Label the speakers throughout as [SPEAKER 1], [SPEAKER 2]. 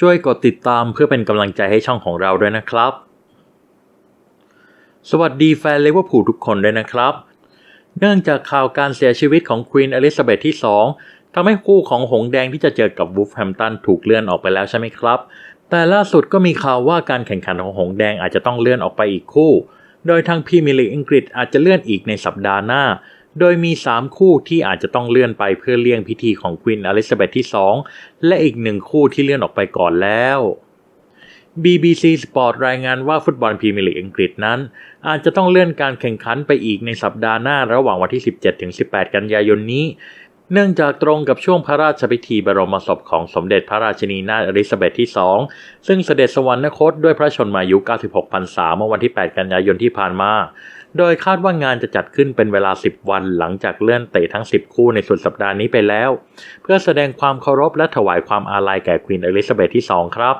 [SPEAKER 1] ช่วยกดติดตามเพื่อเป็นกำลังใจให้ช่องของเราด้วยนะครับ สวัสดีแฟนเลเวอร์พูลทุกคนด้วยนะครับ เนื่องจากข่าวการเสียชีวิตของควีนอลิซาเบธที่ 2ทำให้คู่ของหงแดงที่จะเจอกับวูฟแฮมตันถูกเลื่อนออกไปแล้วใช่ไหมครับ แต่ล่าสุดก็มีข่าวว่าการแข่งขันของหงแดงอาจจะต้องเลื่อนออกไปอีกคู่ โดยทางพรีเมียร์ลีกอังกฤษอาจจะเลื่อนอีกในสัปดาห์หน้า โดยมี 3 คู่ที่อาจจะต้องเลื่อนไปเพื่อเลี่ยงพิธีของควีนอลิซาเบธที่ 2 และอีกหนึ่งคู่ที่เลื่อนออกไปก่อนแล้ว BBC Sport รายงานว่าฟุตบอลพรีเมียร์ลีกอังกฤษนั้น อาจจะต้องเลื่อนการแข่งขันไปอีกในสัปดาห์หน้าระหว่างวันที่ 17-18 กันยายนนี้ เนื่องจากตรงกับช่วงพระราชพิธีบรมศพของสมเด็จพระราชินีนาถอลิซาเบธที่ 2 ซึ่งเสด็จสวรรคตด้วยพระชนมายุ 96พรรษาเมื่อวันที่ 8 กันยายนที่ผ่านมา โดยคาดว่างานจะจัดขึ้นเป็นเวลา 10 วันหลังจากเลื่อนเตะทั้ง 10 คู่ในสุดสัปดาห์นี้ไปแล้ว เพื่อแสดงความเคารพและถวายความอาลัยแก่ควีนอลิซาเบธที่ 2 ครับ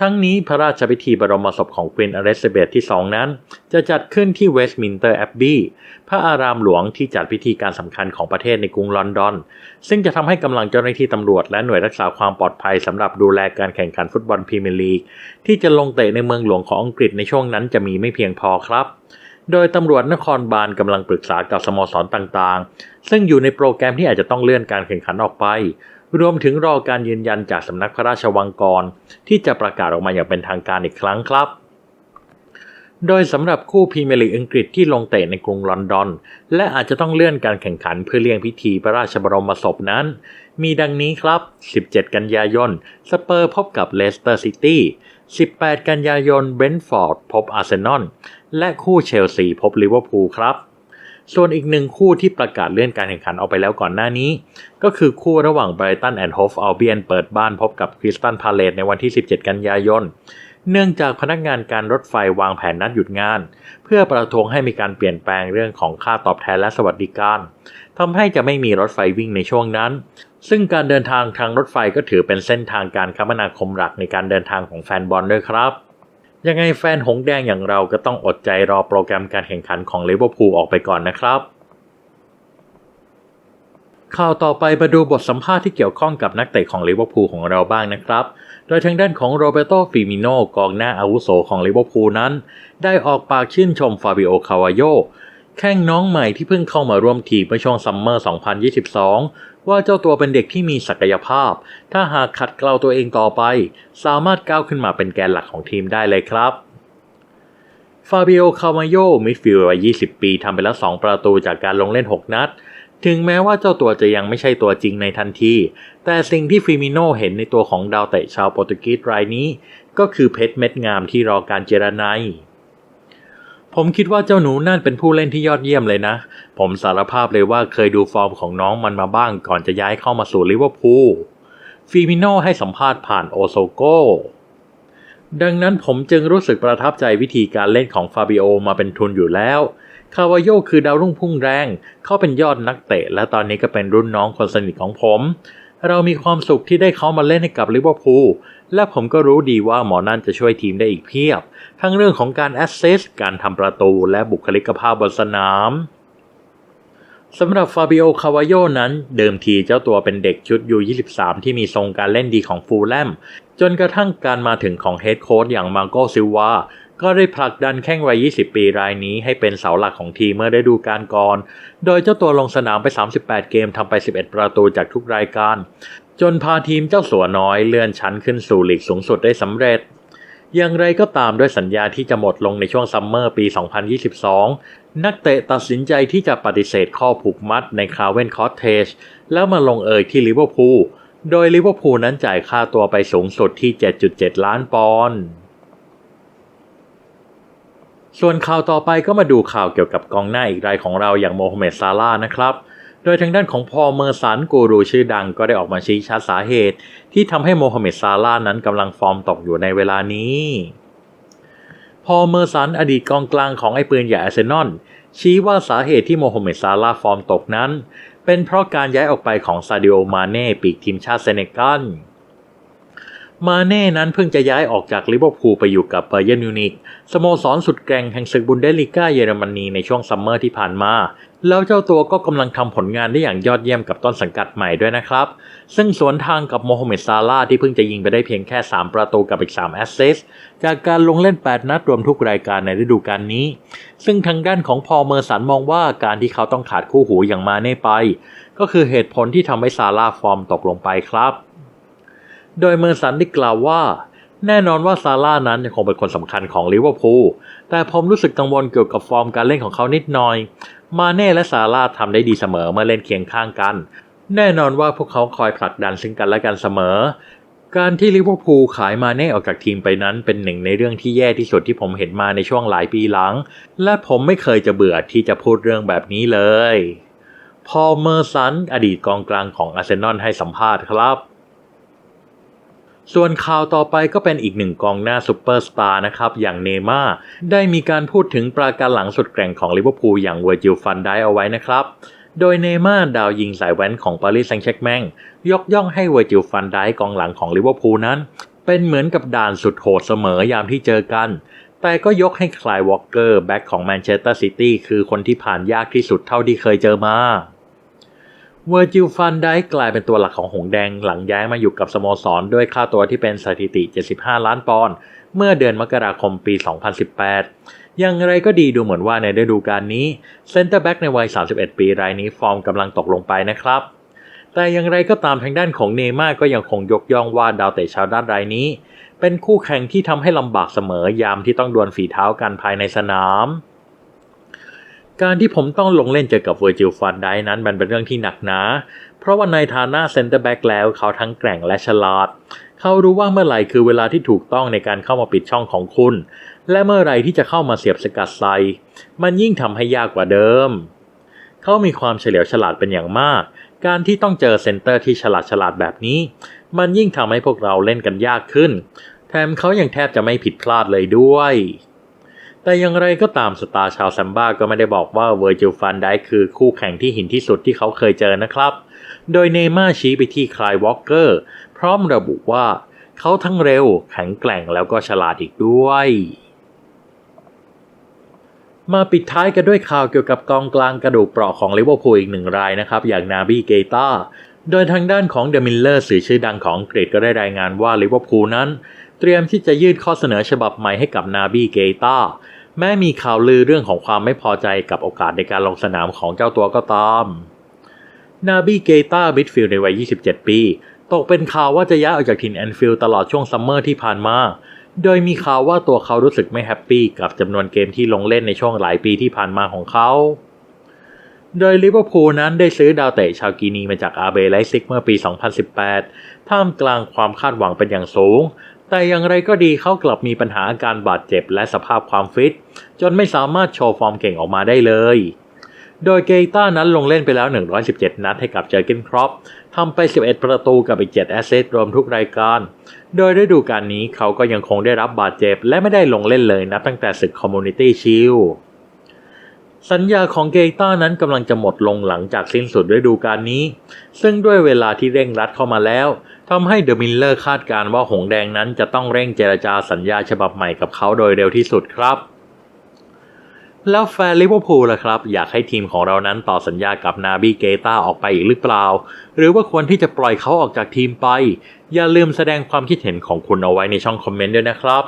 [SPEAKER 1] ทั้งนี้พระราชพิธีบรมศพของควีนอลิซาเบธที่ 2 นั้น จะจัดขึ้นที่เวสต์มินสเตอร์แอบบีพระอารามหลวงที่จัดพิธีการสำคัญของประเทศในกรุงลอนดอน ซึ่งจะทำให้กำลังเจ้าหน้าที่ตำรวจและหน่วยรักษาความปลอดภัยสำหรับดูแลการแข่งขันฟุตบอลพรีเมียร์ลีกที่จะลงเตะในเมืองหลวงของอังกฤษในช่วงนั้นจะมีไม่เพียงพอครับโดยตำรวจนครบาลกำลังปรึกษากับสโมสรต่างๆ ซึ่งอยู่ในโปรแกรมที่อาจจะต้องเลื่อนการแข่งขันออกไป รวมถึงรอการยืนยันจากสำนักพระราชวังกร ที่จะประกาศออกมาอย่างเป็นทางการอีกครั้งครับ โดยสำหรับคู่พรีเมียร์ลีกอังกฤษที่ลงเตะในกรุงลอนดอน และอาจจะต้องเลื่อนการแข่งขันเพื่อเลี่ยงพิธีพระราชบรมศพนั้น มีดังนี้ครับ 17 กันยายน สเปอร์พบกับเลสเตอร์ซิตี้ 18 กันยายน เบรนท์ฟอร์ดพบอาร์เซนอล และคู่เชลซีพบลิเวอร์พูลครับ ส่วนอีกหนึ่งคู่ที่ประกาศเลื่อนการแข่งขันออกไปแล้วก่อนหน้านี้ ก็คือคู่ระหว่างไบรตันแอนด์โฮฟอัลเบียนเปิดบ้านพบกับคริสตันพาเลตในวันที่ 17 กันยายน เนื่องจากพนักงานการรถไฟวางแผนนัดหยุดงาน เพื่อประท้วงให้มีการเปลี่ยนแปลงเรื่องของค่าตอบแทนและสวัสดิการทำให้จะไม่มีรถไฟวิ่งในช่วงนั้น ซึ่งการเดินทางทางรถไฟก็ถือเป็นเส้นทางการคมนาคมหลักในการเดินทางของแฟนบอลด้วยครับ ยังไงแฟนหงแดงอย่างเราก็ต้องอดใจรอโปรแกรมการแข่งขันของลิเวอร์พูลออกไปก่อนนะครับ ข่าวต่อไปมาดูบทสัมภาษณ์ที่เกี่ยวข้องกับนักเตะของลิเวอร์พูลของเราบ้างนะครับ โดยทางด้านของโรเบโตฟิมิโนกองหน้าอาวุโสของลิเวอร์พูลนั้น ได้ออกปากชื่นชมฟาบิโอคาวาโยแข้งน้องใหม่ที่เพิ่งเข้ามาร่วมทีมเมื่อช่วงซัมเมอร์ 2022 ว่าเจ้าตัวเป็นเด็กที่มีศักยภาพ ถ้าหากขัดเกลาตัวเองต่อไป สามารถก้าวขึ้นมาเป็นแกนหลักของทีมได้เลยครับฟาบิโอ คาวาโย มิดฟิลด์วัย 20 ปีทำไปแล้ว 2 ประตูจากการลงเล่น 6 นัด ถึงแม้ว่าเจ้าตัวจะยังไม่ใช่ตัวจริงในทันที แต่สิ่งที่ฟิมิโนเห็นในตัวของดาวเตะชาวโปรตุเกสรายนี้ ก็คือเพชรเม็ดงามที่รอการเจรไน ผมคิดว่าเจ้าหนูนั่นเป็นผู้เล่นที่ยอดเยี่ยมเลยนะ ผมสารภาพเลยว่าเคยดูฟอร์มของน้องมันมาบ้างก่อนจะย้ายเข้ามาสู่ลิเวอร์พูลฟิมิโนให้สัมภาษณ์ผ่านโอโซโกดังนั้นผมจึงรู้สึกประทับใจวิธีการเล่นของฟาบิโอมาเป็นทุนอยู่แล้ว คาวาโยคือดาวรุ่งพุ่งแรง เขาเป็นยอดนักเตะ และตอนนี้ก็เป็นรุ่นน้องคนสนิทของผม เรามีความสุขที่ได้เขามาเล่นให้กับลิเวอร์พูลและผมก็รู้ดีว่าหมอนั่นจะช่วยทีมได้อีกเพียบ ทั้งเรื่องของการแอสเซสการทำประตูและบุคลิกภาพบนสนามสำหรับฟาบิโอ คาวาโยนั้น เดิมทีเจ้าตัวเป็นเด็กชุดยู23 ที่มีทรงการเล่นดีของฟูลแลม จนกระทั่งการมาถึงของเฮดโค้ชอย่างมาโกซิลวา ก็ได้ผลักดันแข้งวัย 20 ปีรายนี้ให้เป็นเสาหลักของทีมเมื่อได้ดูการก่อน โดยเจ้าตัวลงสนามไป 38 เกมทำไป 11 ประตูจากทุกรายการ จนพาทีมเจ้าสัวน้อยเลื่อนชั้นขึ้นสู่ลีกสูงสุดได้สำเร็จ อย่างไรก็ตามด้วยสัญญาที่จะหมดลงในช่วงซัมเมอร์ปี 2022 นักเตะตัดสินใจที่จะปฏิเสธข้อผูกมัดในคาเวนคอตเทจแล้วมาลงเอยที่ลิเวอร์พูล โดยลิเวอร์พูลนั้นจ่ายค่าตัวไปสูงสุดที่ 7.7 ล้านปอนด์ ส่วนข่าวต่อไปก็มาดูข่าวเกี่ยวกับกองหน้าอีกรายของเราอย่างโมฮัมเหม็ดซาลาห์นะครับ โดยทางด้านของพอเมอร์สันกูรูชื่อดังก็ได้ออกมาชี้ชัดสาเหตุ ที่ทำให้โมฮัมเหม็ดซาลาห์นั้นกำลังฟอร์มตกอยู่ในเวลานี้ พอเมอร์สันอดีตกองกลางของไอ้ปืนใหญ่อาร์เซนอลชี้ว่าสาเหตุที่โมฮัมเหม็ดซาลาห์ฟอร์มตกนั้น เป็นเพราะการย้ายออกไปของซาดิโอมาเน่ปีกทีมชาติเซเนกัล มาเน่นั้นเพิ่งจะย้ายออกจากลิเวอร์พูลไปอยู่กับเบอร์เยนมิวนิกสโมสรสุดแกร่งแห่งศึกบุนเดสลีกาเยอรมนีในช่วงซัมเมอร์ที่ผ่านมา แล้วเจ้าตัวก็กำลังทำผลงานได้อย่างยอดเยี่ยมกับต้นสังกัดใหม่ด้วยนะครับ ซึ่งสวนทางกับโมฮัมเหม็ดซาลาที่เพิ่งจะยิงไปได้เพียงแค่ 3 ประตูกับอีก 3 แอสซิสต์จากการลงเล่น 8 นัดรวมทุกรายการในฤดูกาลนี้ ซึ่งทางด้านของพอลเมอร์สันมองว่าการที่เขาต้องขาดคู่หูอย่างมาเน่ไป ก็คือเหตุผลที่ทำให้ซาลาฟอร์มตกลงไปครับ โดยเมอร์สันได้กล่าวว่า แน่นอนว่าซาร่านั้นยังคงเป็นคนสำคัญของลิเวอร์พูลแต่ผมรู้สึกกังวลเกี่ยวกับฟอร์มการเล่นของเขานิดหน่อย มาเน่และซาร่าทำได้ดีเสมอเมื่อเล่นเคียงข้างกัน แน่นอนว่าพวกเขาคอยผลักดันซึ่งกันและกันเสมอ การที่ลิเวอร์พูลขายมาเน่ออกจากทีมไปนั้น เป็นหนึ่งในเรื่องที่แย่ที่สุดที่ผมเห็นมาในช่วงหลายปีหลัง และผมไม่เคยจะเบื่อที่จะพูดเรื่องแบบนี้เลยพอเมอร์สันอดีตกองกลางของอาร์เซนอลให้สัมภาษณ์ครับ ส่วนข่าวต่อไปก็เป็นอีกหนึ่งกองหน้าซูเปอร์สตาร์นะครับ อย่างเนม่าได้มีการพูดถึงปราการหลังสุดแกร่งของลิเวอร์พูลอย่างเวอร์จิลฟันได้เอาไว้นะครับ โดยเนม่าดาวยิงสายแว้นของปารีสแซงต์แชร์กแมงยกย่องให้เวอร์จิลฟันได้กองหลังของลิเวอร์พูลนั้น เป็นเหมือนกับด่านสุดโหดเสมอยามที่เจอกัน แต่ก็ยกให้คลายวอลเกอร์แบ็กของแมนเชสเตอร์ซิตี้คือคนที่ผ่านยากที่สุดเท่าที่เคยเจอมา เวอร์จิลฟันได้กลายเป็นตัวหลักของหงแดงหลังย้ายมาอยู่กับสโมสรด้วยค่าตัวที่เป็นสถิติ 75 ล้านปอนด์เมื่อเดือนมกราคมปี 2018 อย่างไรก็ดีดูเหมือนว่าในฤดูกาลนี้เซนเตอร์แบ็กในวัย 31 ปีรายนี้ฟอร์มกำลังตกลงไปนะครับ แต่อย่างไรก็ตามทางด้านของเนย์ม่าร์ก็ยังคงยกย่องว่าดาวเตะชาวด้านรายนี้ เป็นคู่แข่งที่ทำให้ลำบากเสมอยามที่ต้องดวลฝีเท้ากันภายในสนาม การที่ผมต้องลงเล่นเจอกับเวอร์จิลฟันไดนั้นมันเป็นเรื่องที่หนักหนาเพราะว่าในฐานะเซนเตอร์แบ็กแล้วเขาทั้งแกร่งและฉลาด เขารู้ว่าเมื่อไหร่คือเวลาที่ถูกต้องในการเข้ามาปิดช่องของคุณ และเมื่อไหร่ที่จะเข้ามาเสียบสกัดใส่มันยิ่งทำให้ยากกว่าเดิม เขามีความเฉลียวฉลาดเป็นอย่างมาก การที่ต้องเจอเซนเตอร์ที่ฉลาดฉลาดแบบนี้ มันยิ่งทำให้พวกเราเล่นกันยากขึ้น แถมเขายังแทบจะไม่ผิดพลาดเลยด้วย แต่อย่างไรก็ตามสตาร์ชาวแซมบ้าก็ไม่ได้บอกว่าเวอร์จิลฟันได้คือคู่แข่งที่หินที่สุดที่เขาเคยเจอนะครับ โดยเนย์ม่าชี้ไปที่คลายวอลเกอร์พร้อมระบุว่าเขาทั้งเร็วแข็งแกร่งแล้วก็ฉลาดอีกด้วย มาปิดท้ายกันด้วยข่าวเกี่ยวกับกองกลางกระดูกเปราะของลิเวอร์พูลอีกหนึ่งรายนะครับ อย่างนาบีเกตาโดยทางด้านของเดมิลเลอร์สื่อชื่อดังของอังกฤษก็ได้รายงานว่าลิเวอร์พูลนั้น เตรียมที่จะยื่นข้อเสนอฉบับใหม่ให้กับนาบีเกตา แม้มีข่าวลือเรื่องของความไม่พอใจกับโอกาสในการลงสนามของเจ้าตัวก็ตาม นาบีเกตาบิดฟิลด์ในวัย 27 ปี ตกเป็นข่าวว่าจะย้ายออกจากถิ่นแอนฟิลด์ตลอดช่วงซัมเมอร์ที่ผ่านมา โดยมีข่าวว่าตัวเขารู้สึกไม่แฮปปี้กับจำนวนเกมที่ลงเล่นในช่วงหลายปีที่ผ่านมาของเขา โดยลิเวอร์พูลนั้นได้ซื้อดาวเตะชาวกีนีมาจากอาเบไลซิกเมื่อปี 2018 ท่ามกลางความคาดหวังเป็นอย่างสูง แต่อย่างไรก็ดีเขากลับมีปัญหาอาการบาดเจ็บและสภาพความฟิต จนไม่สามารถโชว์ฟอร์มเก่งออกมาได้เลย โดยเกต้านั้นลงเล่นไปแล้ว 117 นัดให้กับเจอร์เกนครอปทำไป 11 ประตูกับอีก 7 แอสเซทรวมทุกรายการ โดยฤดูกาลนี้เขาก็ยังคงได้รับบาดเจ็บ และไม่ได้ลงเล่นเลยนับตั้งแต่ศึกคอมมูนิตี้ชิลสัญญาของเกต้านั้นกำลังจะหมดลงหลังจากสิ้นสุดฤดูกาลนี้ ซึ่งด้วยเวลาที่เร่งรัดเข้ามาแล้ว ทำให้เดอะมิลเลอร์คาดการณ์ว่าหงแดงนั้นจะต้องเร่งเจรจาสัญญาฉบับใหม่กับเขาโดยเร็วที่สุดครับ แล้วแฟนลิเวอร์พูลล่ะครับ อยากให้ทีมของเรานั้นต่อสัญญากับนาบีเกตาออกไปอีกหรือเปล่า หรือว่าควรที่จะปล่อยเขาออกจากทีมไป อย่าลืมแสดงความคิดเห็นของคุณเอาไว้ในช่องคอมเมนต์ด้วยนะครับ